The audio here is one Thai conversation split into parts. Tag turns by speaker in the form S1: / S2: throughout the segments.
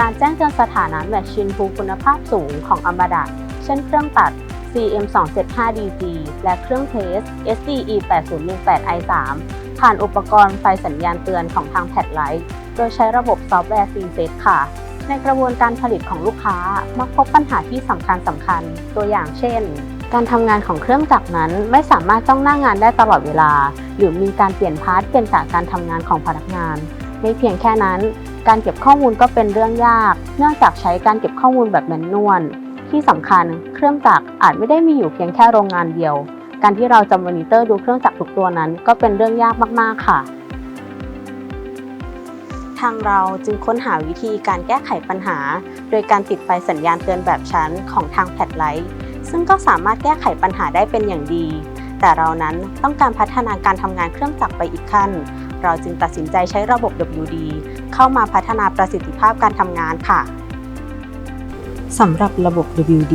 S1: การแจ้งเตือนสถานะแมชชีนพูคุณภาพสูงของอัมบดะเช่นเครื่องตัด CM275DG และเครื่องเทส SDE 8018 i3 ผ่านอุปกรณ์ไฟสัญญาณเตือนของทางแพดไลท์โดยใช้ระบบซอฟต์แวร์ CSET ค่ะ ในกระบวนการผลิตของลูกค้ามักพบปัญหาที่สำคัญสำคัญ ตัวอย่างเช่น การทำงานของเครื่องจักรนั้นไม่สามารถจ้องหน้างานได้ตลอดเวลา หรือมีการเปลี่ยนพาร์ทเปลี่ยนจากการทำงานของพนักงาน ไม่เพียงแค่นั้น การเก็บข้อมูลก็เป็นเรื่องยาก เนื่องจากใช้การเก็บข้อมูลแบบแมนนวลที่สำคัญ เครื่องจักรอาจไม่ได้มีอยู่เพียงแค่โรงงานเดียว การที่เราจะมอนิเตอร์ดูเครื่องจักรทุกตัวนั้น ก็เป็นเรื่องยากมาก ๆ ค่ะ ทางเราจึงค้นหาวิธีการแก้ไขปัญหา โดยการติดไฟสัญญาณเตือนแบบชั้นของทางแพดไลท์ซึ่งก็สามารถแก้ไขปัญหาได้เป็นอย่างดี แต่เรานั้นต้องการพัฒนาการทำงานเครื่องจักรไปอีกขั้น เราจึงตัดสินใจใช้ระบบ WD เข้ามาพัฒนาประสิทธิภาพการทำงานค่ะสำหรับระบบ WD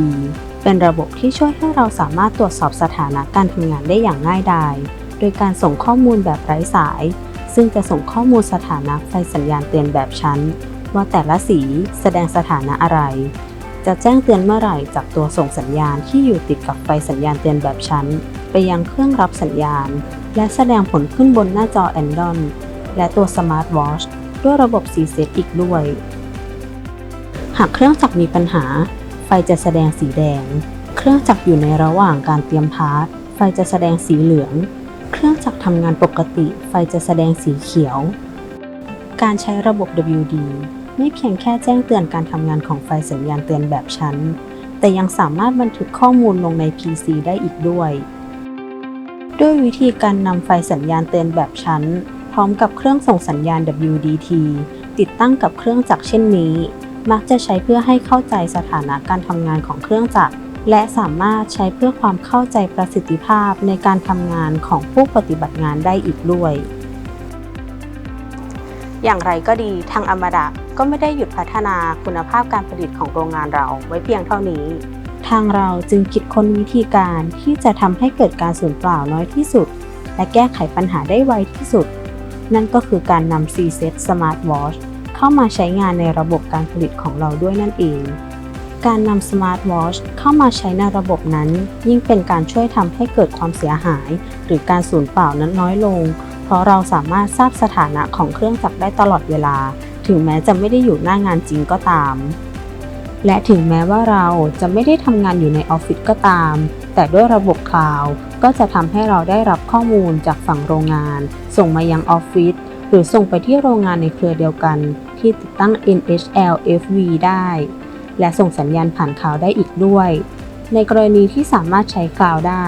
S1: เป็นระบบที่ช่วยให้เราสามารถตรวจสอบสถานะการทำงานได้อย่างง่ายดาย โดยการส่งข้อมูลแบบไร้สาย ซึ่งจะส่งข้อมูลสถานะไฟสัญญาณเตือนแบบชั้น ว่าแต่ละสีแสดงสถานะอะไร จะแจ้งเตือนเมื่อไหร่จากตัวส่งสัญญาณที่อยู่ติดกับไฟสัญญาณเตือนแบบชั้น ไปยังเครื่องรับสัญญาณ และแสดงผลขึ้นบนหน้าจอ Android และตัว Smart Watch ด้วยระบบ CSET อีกด้วย หากเครื่องจักรมีปัญหา ไฟจะแสดงสีแดง เครื่องจักรอยู่ในระหว่างการเตรียมพาร์ทไฟจะแสดงสีเหลือง เครื่องจักรทำงานปกติ ไฟจะแสดงสีเขียว การใช้ระบบ WD ไม่เพียงแค่แจ้งเตือนการทำงานของไฟสัญญาณเตือนแบบชั้น แต่ยังสามารถบันทึกข้อมูลลงใน PC ได้อีกด้วย ด้วยวิธีการนำไฟสัญญาณเตือนแบบชั้น พร้อมกับเครื่องส่งสัญญาณ WDT ติดตั้งกับเครื่องจักรเช่นนี้ มักจะใช้เพื่อให้เข้าใจสถานะการทำงานของเครื่องจักรและสามารถใช้เพื่อความเข้าใจประสิทธิภาพในการทำงานของผู้ปฏิบัติงานได้อีกด้วย อย่างไรก็ดีทางอมดะ ก็ไม่ได้หยุดพัฒนาคุณภาพการผลิตของโรงงานเราไว้เพียงเท่านี้ ทางเราจึงคิดค้นวิธีการที่จะทำให้เกิดการสูญเปล่าน้อยที่สุด และแก้ไขปัญหาได้ไวที่สุด นั่นก็คือการนำ C-Set Smart Watch เข้ามาใช้งานในระบบการผลิตของเราด้วยนั่นเอง การนำ Smart Watch เข้ามาใช้ในระบบนั้น ยิ่งเป็นการช่วยทำให้เกิดความเสียหาย หรือการสูญเปล่านั้นน้อยลง เพราะเราสามารถทราบสถานะของเครื่องจักรได้ตลอดเวลา ถึงแม้จะไม่ได้อยู่หน้างานจริงก็ตาม และถึงแม้ว่าเราจะไม่ได้ทำงานอยู่ในออฟฟิศก็ตาม แต่ด้วยระบบคลาวด์ก็จะทำให้เราได้รับข้อมูลจากฝั่งโรงงาน ส่งมายังออฟฟิศหรือส่งไปที่โรงงานในเครือเดียวกันที่ติดตั้ง NHL FV ได้ และส่งสัญญาณผ่านคลาวด์ได้อีกด้วย ในกรณีที่สามารถใช้คลาวด์ได้